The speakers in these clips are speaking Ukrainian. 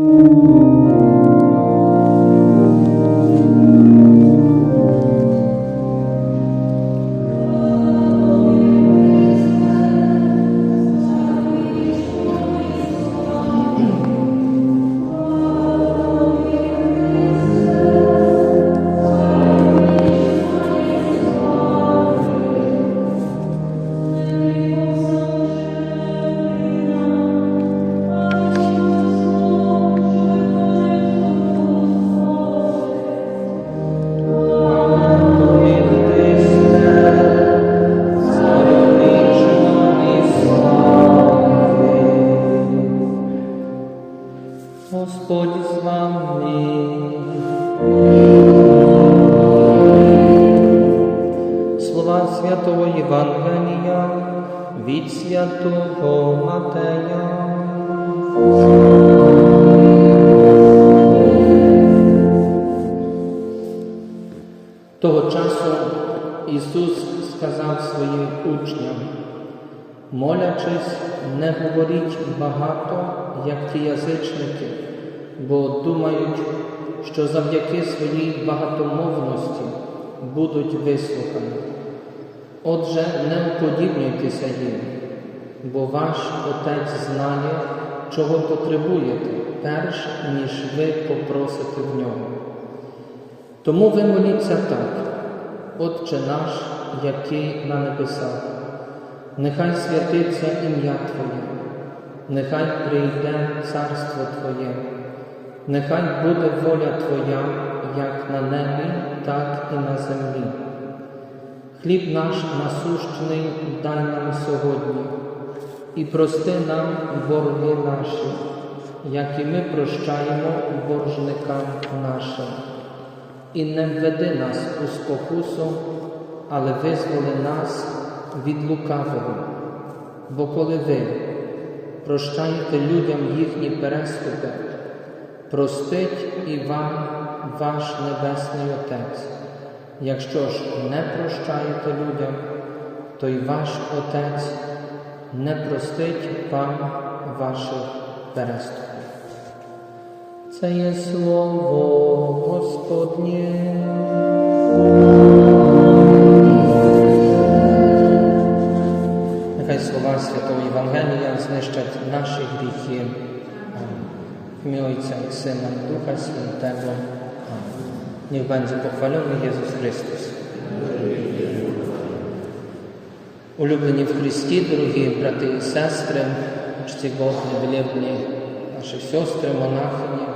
Ooh. Господь з вами. Слова святого Євангелія від святого Матея. Того часу Ісус сказав своїм учням, молячись, не говоріть багато, як ті язичники, бо думають, що завдяки своїй багатомовності будуть вислухані. Отже, не уподібнюйтеся їм, бо ваш Отець знає, чого потребуєте, перш ніж ви попросите в нього. Тому ви моліться так, Отче наш, який на небесах, нехай святиться ім'я Твоє, нехай прийде царство Твоє, нехай буде воля Твоя, як на небі, так і на землі. Хліб наш насущний дай нам сьогодні, і прости нам борги наші, як і ми прощаємо боржникам нашим. І не введи нас у спокусу, але визволи нас від лукавого. Бо коли ви прощаєте людям їхні переступи, простить і вам ваш Небесний Отець. Якщо ж не прощаєте людям, то й ваш Отець не простить вам ваших переступів. Це є слово Господнє. Нехай слова Святого Євангелія знищать наші гріхи. Ім'я Отця і Сина і Духа Святого. Niech będzie pochwalony Jezus Chrystus. Улюблені в Христі, дорогі брати і сестри, чтігодні, велебні наші сестри, монахині,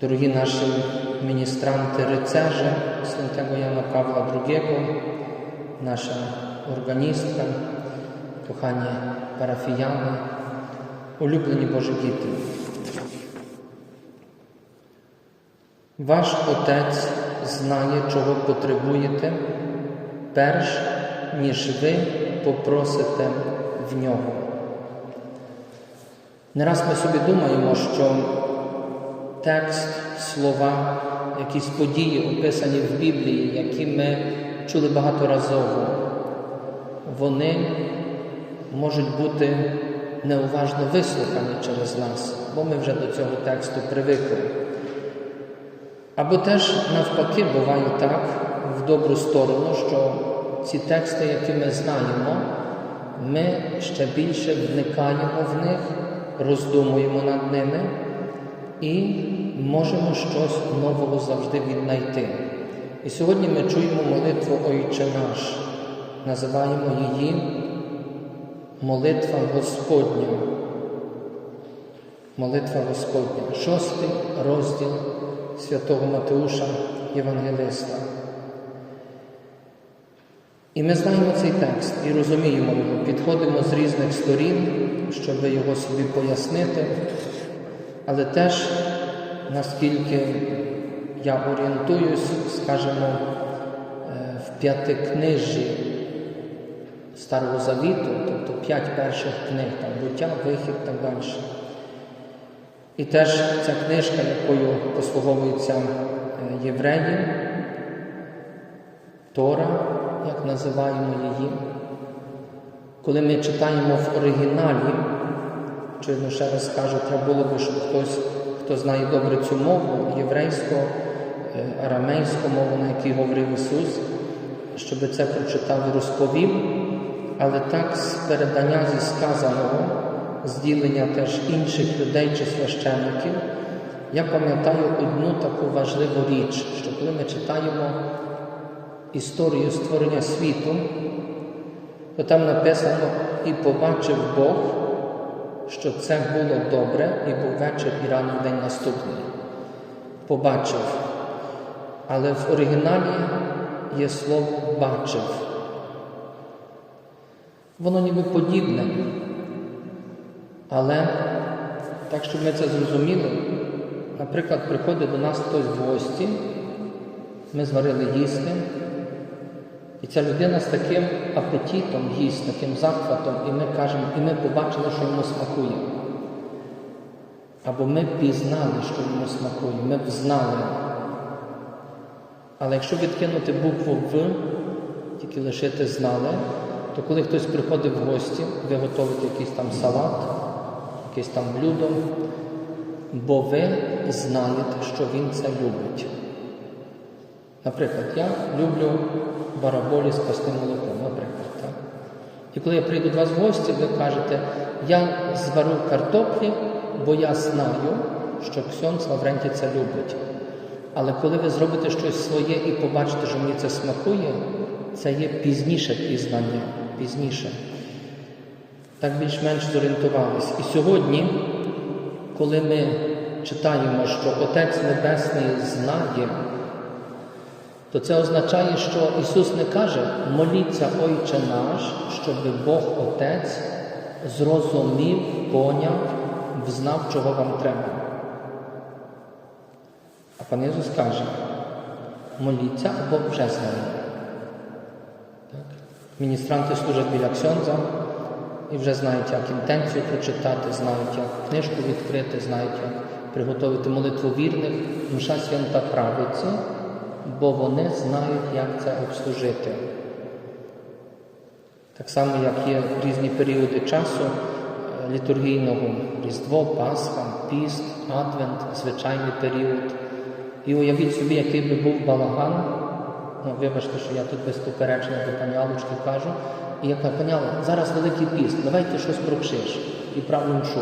дорогі наші міністранти рицежі святого Яна Павла II, наша органістка, кохані парафіяни, улюблені Божі діти. Ваш Отець знає, чого потребуєте, перш ніж ви попросите в нього. Не раз ми собі думаємо, що текст, слова, якісь події, описані в Біблії, які ми чули багаторазово, вони можуть бути неуважно вислухані через нас, бо ми вже до цього тексту привикли. Або теж навпаки буває так в добру сторону, що ці тексти, які ми знаємо, ми ще більше вникаємо в них, роздумуємо над ними і можемо щось нового завжди віднайти. І сьогодні ми чуємо молитву Ойче наш, називаємо її молитва Господня. Молитва Господня, шостий розділ святого Матеуша Євангелиста. І ми знаємо цей текст і розуміємо його, підходимо з різних сторін, щоб його собі пояснити, але теж, наскільки я орієнтуюсь, скажімо, е, в п'ятикнижжі Старого Завіту, тобто п'ять перших книг, там буття, вихід і так далі. І теж ця книжка, якою послуговуються е, євреї, Тора, як називаємо її, коли ми читаємо в оригіналі, Очевидно, ще раз скажу, треба було би, щоб хтось, хто знає добре цю мову, єврейську, е, арамейську мову, на якій говорив Ісус, щоб це прочитав і розповів. Але так з передання зі сказаного, зділення теж інших людей чи священників, я пам'ятаю одну таку важливу річ, що коли ми читаємо історію створення світу, то там написано і побачив Бог, що це було добре, і був вечір і рано день наступний. Побачив. Але в оригіналі є слово бачив. Воно ніби подібне. Але так, щоб ми це зрозуміли, наприклад, приходить до нас хтось в гості, ми зварили їсти, і ця людина з таким апетитом їсть, таким захватом, і ми кажемо, і ми побачили, що йому смакує. Або ми пізнали, що йому смакує, ми взнали. Але якщо відкинути букву В, тільки лишити знали, то коли хтось приходить в гості, ви готуєте якийсь там салат, якесь там блюдо, бо ви знаєте, що він це любить. Наприклад, я люблю бараболі з костним молоком, наприклад. Так? І коли я прийду до вас в гості, ви кажете, я зварю картоплі, бо я знаю, що Ксьонц Лаврентій це любить. Але коли ви зробите щось своє і побачите, що мені це смакує, це є пізніше пізнання, пізніше. Так більш-менш зорієнтувались. І сьогодні, коли ми читаємо, що Отець Небесний знає, то це означає, що Ісус не каже, моліться, Ойче наш, щоб Бог Отець зрозумів, поняв, взнав, чого вам треба. А пан Ісус каже, моліться або вже знає. Міністранти служать біля Ксьонза і вже знають, як інтенцію прочитати, знають, як книжку відкрити, знають, як приготувати молитву вірних, мша свята правиться, бо вони знають, як це обслужити. Так само, як є різні періоди часу літургійного Різдво, Пасха, Піст, Адвент, звичайний період. І уявіть собі, який би був балаган. Ну, вибачте, що я тут без попередження до пані Алочки кажу. І я кажу, пані Алла, зараз Великий піст, давайте щось про кшиш і правду мшу.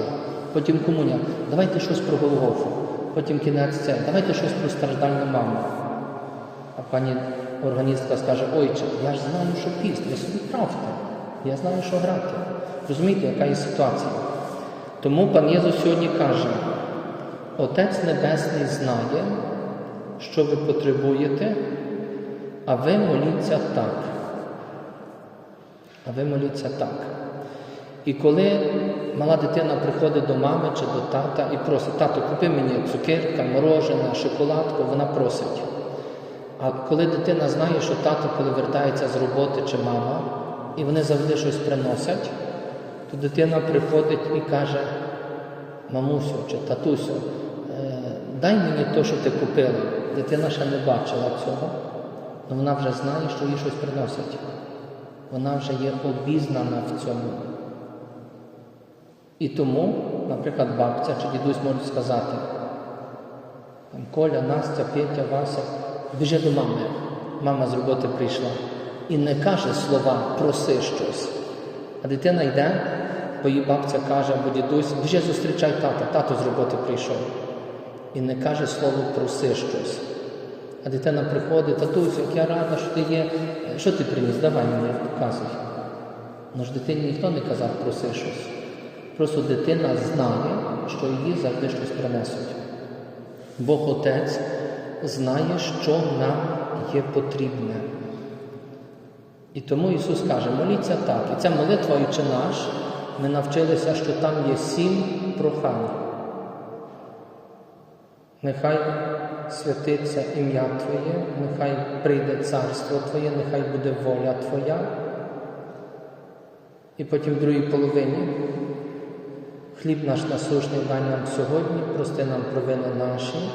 Потім комуня, давайте щось про Голгофу. Потім кінець це, давайте щось про страждальну маму. А пані органістка скаже, ойче, я ж знаю, що піст, ви собі правте. Я знаю, що грати. Розумієте, яка є ситуація? Тому пан Єзус сьогодні каже, Отець Небесний знає, що ви потребуєте, а ви моліться так. А ви моліться так. І коли мала дитина приходить до мами чи до тата і просить, тато, купи мені цукерка, морожене, шоколадку, вона просить. А коли дитина знає, що тато, коли вертається з роботи чи мама, і вони завжди щось приносять, то дитина приходить і каже, мамусю чи татусю, «Е, дай мені те, що ти купила. Дитина ще не бачила цього, але вона вже знає, що їй щось приносять. Вона вже є обізнана в цьому. І тому, наприклад, бабця чи дідусь можуть сказати, Коля, Настя, Петя, Вася, біжи до мами. Мама з роботи прийшла. І не каже слова проси щось. А дитина йде, бо її бабця каже, або дідусь, біжи зустрічай тата, тато з роботи прийшов. І не каже слово проси щось. А дитина приходить, татусь, як я рада, що ти є. Що ти приніс? Давай мені показуй. Ну ж дитині ніхто не казав проси щось. Просто дитина знає, що їй завжди щось принесуть. Бог Отець знає, що нам є потрібне. І тому Ісус каже, моліться так. І ця молитва «Отче наш, ми навчилися, що там є сім прохань. Нехай святиться ім'я Твоє, нехай прийде царство Твоє, нехай буде воля Твоя. І потім в другій половині хліб наш насущний дай нам сьогодні, прости нам провини наші,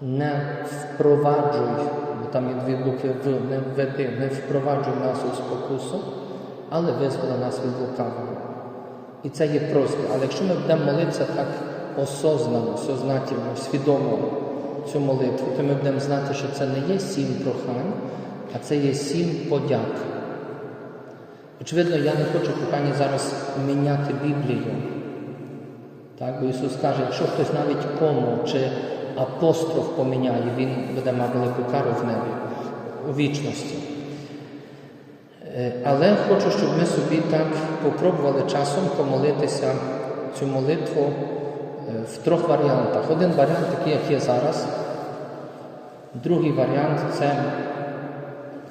не впроваджуй, бо там є дві букви В, не введи, не впроваджуй нас у спокусу, але визволи нас від лукавого. І це є просьба. Але якщо ми будемо молитися так осознано, сознательно, свідомо цю молитву, то ми будемо знати, що це не є сім прохань, а це є сім подяк. Очевидно, я не хочу кохані зараз міняти Біблію. Так, бо Ісус каже, якщо хтось навіть кому чи апостроф поміняє, він буде мати велику кару в небі, у вічності. Е, Але хочу, щоб ми собі так попробували часом помолитися цю молитву в трьох варіантах. Один варіант такий, як є зараз. Другий варіант це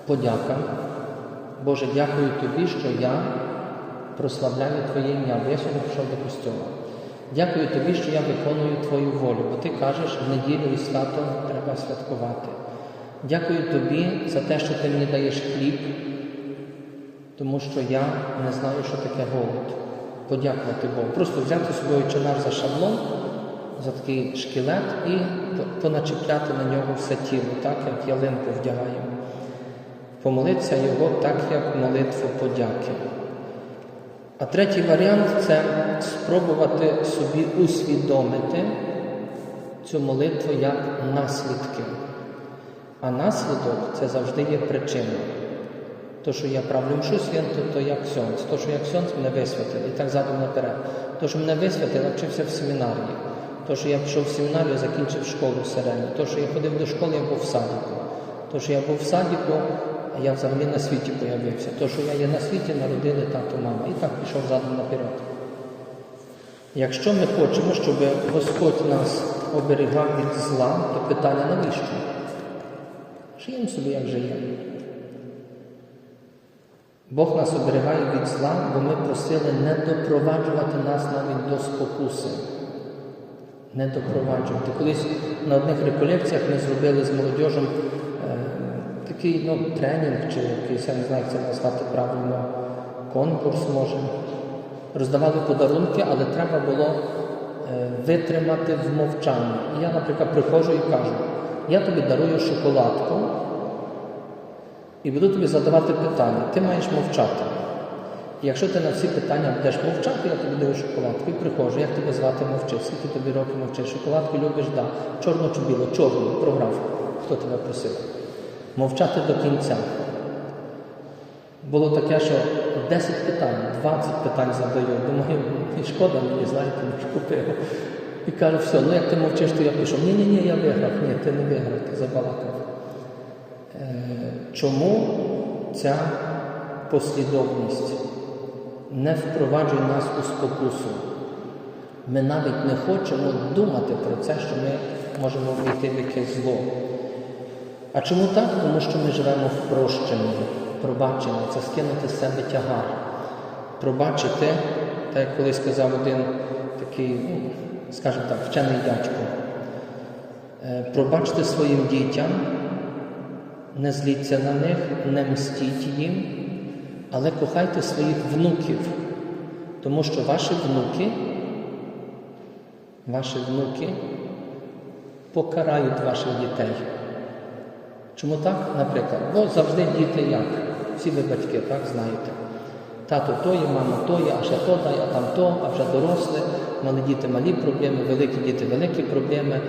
подяка. Боже, дякую тобі, що я прославляю Твоє ім'я, бо я сьогодні пішов до костюма. Дякую тобі, що я виконую Твою волю, бо ти кажеш, в неділю і свято треба святкувати. Дякую тобі за те, що ти мені даєш хліб, тому що я не знаю, що таке голод. Подякувати Богу. Просто взяти собою чинар за шаблон, за такий шкілет і поначепляти на нього все тіло, так як ялинку вдягаємо. Помолитися його так, як молитву подяки. А третій варіант це спробувати собі усвідомити цю молитву як наслідки. А наслідок це завжди є причина. То, що я правлю мшу святу, то як ксьонц. То, що я ксьонц, мене висвятили. І так задом наперед. То, що мене висвятили, я вчився в семінарії. То, що я пішов в семінарію, закінчив школу середню. То, що я ходив до школи, я був в садіку. То, що я був в садіку, я взагалі на світі появився. То, що я є на світі, народили тато, мама. І так пішов задом наперед. Якщо ми хочемо, щоб Господь нас оберігав від зла, то питання навіщо? Живемо собі, як живемо. Бог нас оберігає від зла, бо ми просили не допроваджувати нас навіть до спокуси. Не допроваджувати. Колись на одних реколекціях ми зробили з молодіжем е, такий ну, тренінг, чи якийсь, я не знаю, як це назвати правильно, конкурс може. Роздавали подарунки, але треба було е, витримати в мовчанні. І я, наприклад, приходжу і кажу, я тобі дарую шоколадку і буду тобі задавати питання. Ти маєш мовчати. І якщо ти на всі питання будеш мовчати, я тобі даю шоколадку і приходжу, як тебе звати мовчи, скільки тобі років мовчиш, шоколадку любиш, да. Чорну чи білу, чорну, програв. Хто тебе просив? Мовчати до кінця. Було таке, що 10 питань, 20 питань задаю. Думаю, і шкода мені, знаєте, не купив. І кажу, все, ну як ти мовчиш, то я пішов. Ні, ні, я виграв. Ні, ти не виграв, ти забалакав. Чому ця послідовність не впроваджує нас у спокусу? Ми навіть не хочемо думати про це, що ми можемо війти в якесь зло. А чому так? Тому що ми живемо в прощенні, пробаченні, це скинути з себе тягар. Пробачити, так як колись сказав один такий, ну, скажімо так, вчений дядько, е, пробачте своїм дітям, не зліться на них, не мстіть їм, але кохайте своїх внуків, тому що ваші внуки, ваші внуки покарають ваших дітей. Чому так? Наприклад, бо завжди діти як? Всі ви батьки, так знаєте. Тато то є, мама то є, а ще то а там то, а вже дорослі, малі діти малі проблеми, великі діти великі проблеми.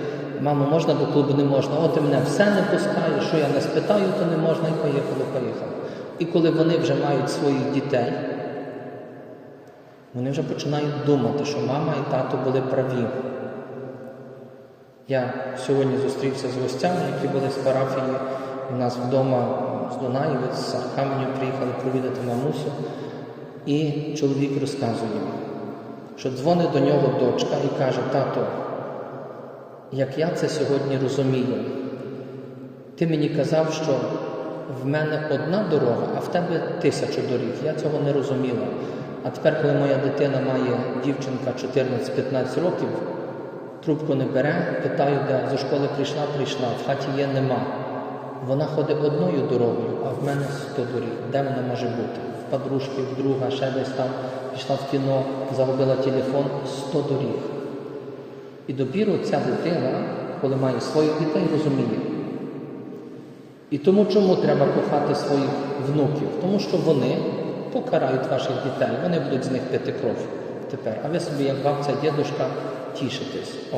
Мамо, можна до клубу не можна, от ти мене все не пускаєш, що я не спитаю, то не можна, і поїхали, поїхали. І коли вони вже мають своїх дітей, вони вже починають думати, що мама і тато були праві. Я сьогодні зустрівся з гостями, які були з парафії у нас вдома з Дунаєвець, з Каменю приїхали провідати мамусю. І чоловік розказує, що дзвонить до нього дочка і каже, тато, як я це сьогодні розумію, ти мені казав, що в мене одна дорога, а в тебе тисячу доріг. Я цього не розуміла. А тепер, коли моя дитина має дівчинка 14-15 років, трубку не бере, питаю, де зі школи прийшла, прийшла, в хаті є, нема. Вона ходить одною дорогою, а в мене 100 доріг. Де вона може бути? В подружки, в друга, ще десь там пішла в кіно, загубила телефон, 100 доріг. І допіру ця дитина, коли має своїх дітей, розуміє. І тому чому треба кохати своїх внуків? Тому що вони покарають ваших дітей, вони будуть з них пити кров. тепер. А ви собі, як бабця, дідушка, тішитесь. О,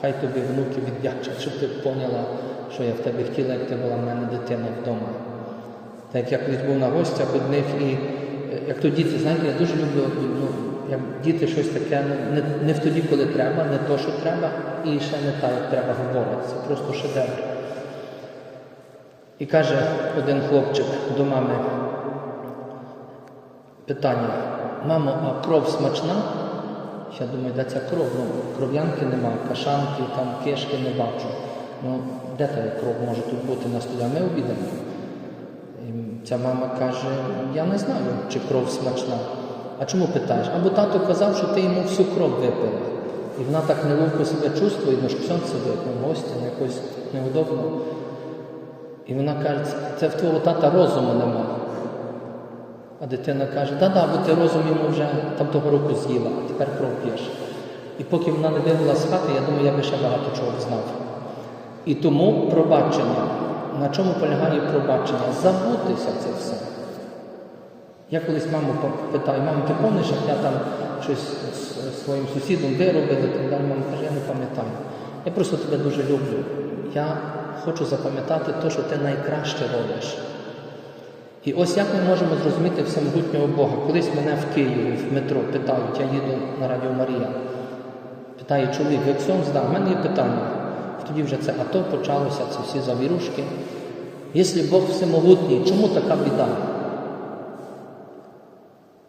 хай тобі внуки віддячать, щоб ти поняла, що я в тебе хотіла, як ти була в мене дитина вдома. Так як був на гостях одних, і як то діти, знаєте, я дуже люблю, ну, як діти щось таке, ну, не, не в тоді, коли треба, не то, що треба, і ще не так, як треба говорити. Це просто шедевр. І каже один хлопчик до мами, питання, мамо, а кров смачна? Я думаю, де ця кров? Ну, кров'янки нема, кашанки, там кишки не бачу. Ну, де та кров може тут бути на столі? Ми обідаємо. Ця мама каже, я не знаю, чи кров смачна. А чому питаєш? Або тато казав, що ти йому всю кров випила. І вона так неловко себе чувствує, ж ксьон сидить, ну гості, ну, якось неудобно. І вона каже, це в твого тата розуму нема. А дитина каже, да-да, бо ти розум йому вже там того року з'їла, а тепер кров п'єш. І поки вона не вивела з хати, я думаю, я би ще багато чого знав. І тому пробачення. На чому полягає пробачення? Забутися це все. Я колись маму питаю, мамо, ти пам'ятаєш, як я там щось з своїм сусідом виробив, і так далі. Мама каже, я не пам'ятаю. Я просто тебе дуже люблю. Я хочу запам'ятати те, що ти найкраще робиш. І ось як ми можемо зрозуміти всемогутнього Бога. Колись мене в Києві в метро питають, я їду на Радіо Марія. Питає чоловік, як сон здав, в мене є питання. Тоді вже це АТО почалося, це всі завірушки. Якщо Бог всемогутній, чому така біда?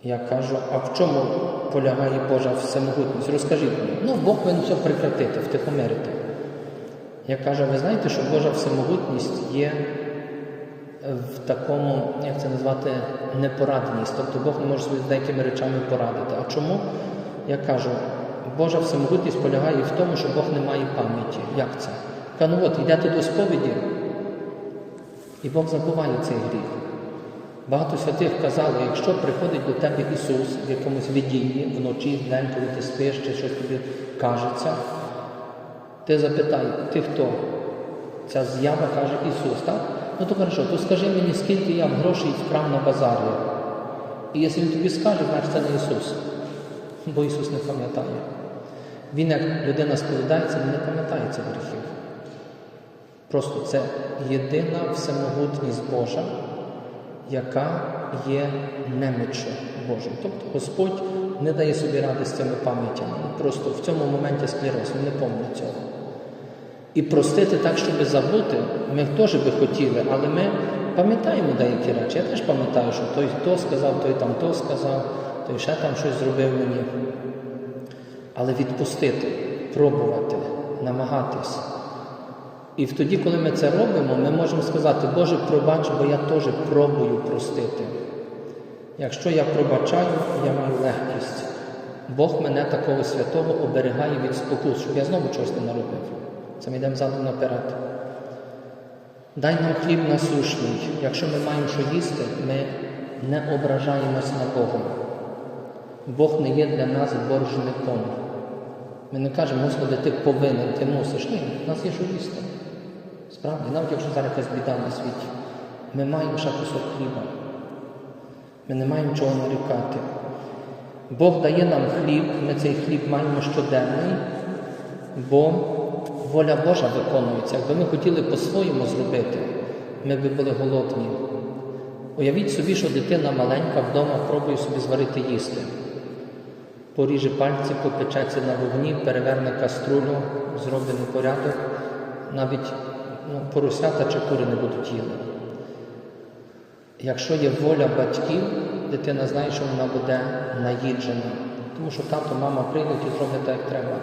Я кажу, а в чому полягає Божа всемогутність? Розкажіть мені. Ну, Бог повинен все прекратити, втихомирити. Я кажу, ви знаєте, що Божа всемогутність є в такому, як це назвати, непорадність. Тобто Бог не може собі з деякими речами порадити. А чому? Я кажу, Божа всемогутність полягає в тому, що Бог не має пам'яті. Як це? Кажу, ну от, йдете до сповіді, і Бог забуває цей гріх. Багато святих казали, якщо приходить до тебе Ісус в якомусь видінні, вночі, день, коли ти спиш, чи щось тобі кажеться, ти запитай, ти хто? Ця з'ява каже Ісус, так? Ну то хорошо, то скажи мені, скільки я грошей вкрав на базарі. І якщо він тобі скаже, значить це не Ісус. Бо Ісус не пам'ятає. Він, як людина сповідається, він не пам'ятає цих гріхів. Просто це єдина всемогутність Божа, яка є неміччю Божою. Тобто Господь не дає собі ради з цими пам'ятями. Просто в цьому моменті склероз, він не пам'ятає цього. І простити так, щоб забути, ми теж би хотіли, але ми пам'ятаємо деякі речі. Я теж пам'ятаю, що той то сказав, той там то сказав, той ще там щось зробив мені. Але відпустити, пробувати, намагатись. І тоді, коли ми це робимо, ми можемо сказати, Боже, пробач, бо я теж пробую простити. Якщо я пробачаю, я маю легкість. Бог мене такого святого оберігає від спокус, щоб я знову чогось не наробив. Це ми йдемо задом наперед. Дай нам хліб насушний. Якщо ми маємо що їсти, ми не ображаємось на Бога. Бог не є для нас боржником. Ми не кажемо, Господи, ти повинен, ти мусиш. Ні, в нас є що їсти. Справді, навіть якщо зараз якась біда на світі, ми маємо ще кусок хліба. Ми не маємо чого нарікати. Бог дає нам хліб, ми цей хліб маємо щоденний, бо воля Божа виконується. Якби ми хотіли по-своєму зробити, ми б були голодні. Уявіть собі, що дитина маленька вдома пробує собі зварити їсти. Поріже пальці, попечеться на вогні, переверне каструлю, зробить непорядок, навіть ну, поросята чи кури не будуть їли. Якщо є воля батьків, дитина знає, що вона буде наїджена. Тому що тато, мама прийдуть і зроблять так, як треба.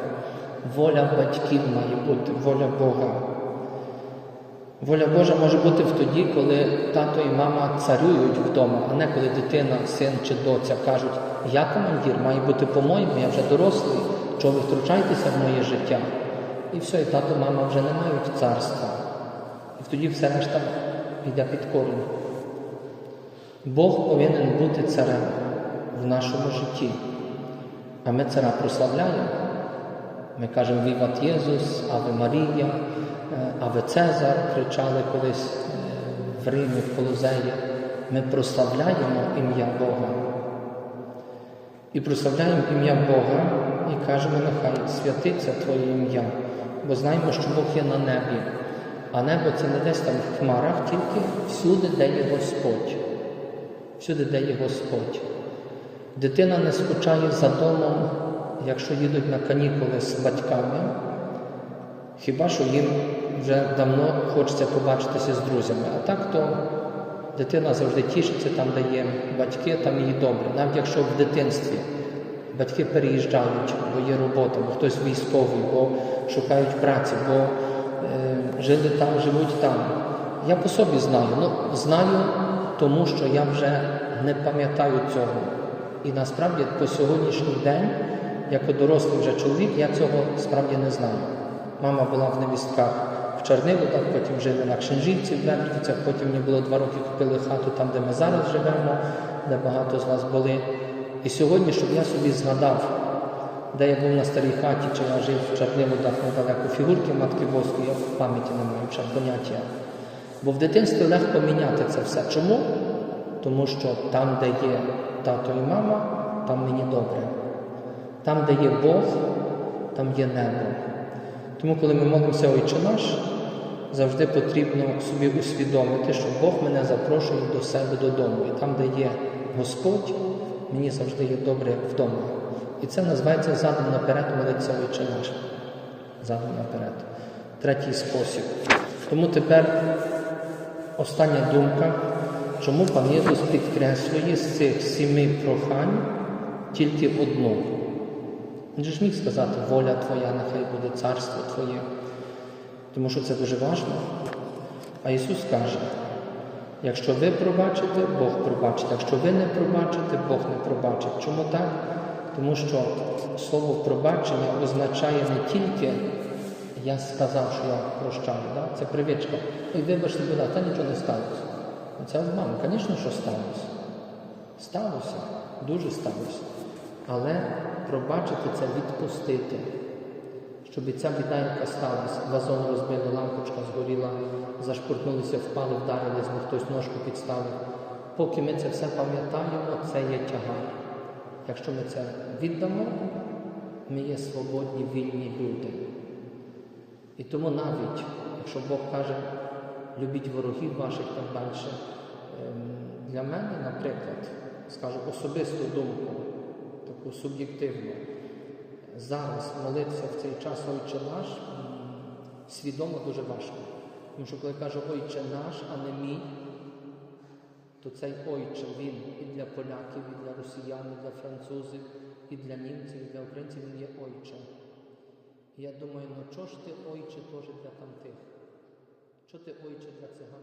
Воля батьків має бути, воля Бога. Воля Божа може бути в тоді, коли тато і мама царюють вдома, а не коли дитина, син чи доця кажуть, я командир, має бути по-моєму, я вже дорослий, чого ви втручаєтеся в моє життя. І все, і тато, мама вже не мають царства. І тоді все решта йде під корінь. Бог повинен бути царем в нашому житті. А ми царя прославляємо. Ми кажемо Віват Єсус, Аве Марія, Аве Цезар кричали колись в Римі, в Колозеї. Ми прославляємо ім'я Бога. і прославляємо ім'я Бога і кажемо, нехай святиться Твоє ім'я, бо знаємо, що Бог є на небі, а небо це не десь там в хмарах, тільки всюди, де є Господь. Всюди, де є Господь. Дитина не скучає за домом, якщо їдуть на канікули з батьками, хіба що їм вже давно хочеться побачитися з друзями. А так то дитина завжди тішиться там, де є батьки, там їй добре. Навіть якщо в дитинстві батьки переїжджають, бо є робота, бо хтось військовий, бо шукають праці, бо е, жили там, живуть там. Я по собі знаю. Ну, знаю, тому що я вже не пам'ятаю цього. І насправді по сьогоднішній день, як дорослий вже чоловік, я цього справді не знаю. Мама була в невістках в Чернигівках, потім жили на Кшенжівці в Бердівцях, потім мені було два роки купили хату там, де ми зараз живемо, де багато з вас були. І сьогодні, щоб я собі згадав, де я був на старій хаті, чи я жив в Чернигівках недалеко фігурки Матки Боски, я в пам'яті не маю ще поняття. Бо в дитинстві легко міняти це все. Чому? Тому що там, де є тато і мама, там мені добре. Там, де є Бог, там є небо. Тому, коли ми молимося Отче наш, завжди потрібно собі усвідомити, що Бог мене запрошує до себе додому. І там, де є Господь, мені завжди є добре вдома. І це називається задом наперед молитися Отче наш. Задом наперед. Третій спосіб. Тому тепер остання думка, чому пан Єсус підкреслює з цих сіми прохань тільки одну. Він ж міг сказати, воля Твоя, нехай буде царство Твоє, тому що це дуже важливо. А Ісус каже, якщо ви пробачите, Бог пробачить. Якщо ви не пробачите, Бог не пробачить. Чому так? Тому що слово пробачення означає не тільки я сказав, що я прощаю. Да? Це привичка. Ой, вибачте, будь ласка, нічого не сталося. Це обман. Звісно, що сталося. Сталося, дуже сталося. Але пробачити це відпустити. Щоб ця біда, яка сталася, вазон розбили, лампочка згоріла, зашпуртнулися, впали, вдарились, бо хтось ножку підставив. Поки ми це все пам'ятаємо, це є тягар. Якщо ми це віддамо, ми є свободні, вільні люди. І тому навіть, якщо Бог каже, любіть ворогів ваших так далі, ем, для мене, наприклад, скажу особисту думку, таку суб'єктивну, зараз молитися в цей час Ойче наш свідомо дуже важко. Тому що коли кажу Ойче наш, а не мій, то цей Ойче він і для поляків, і для росіян, і для французів, і для німців, і для українців він є Ойче. І я думаю, ну чого ж ти ойче теж для тамтих? Чого ти ойче для циган,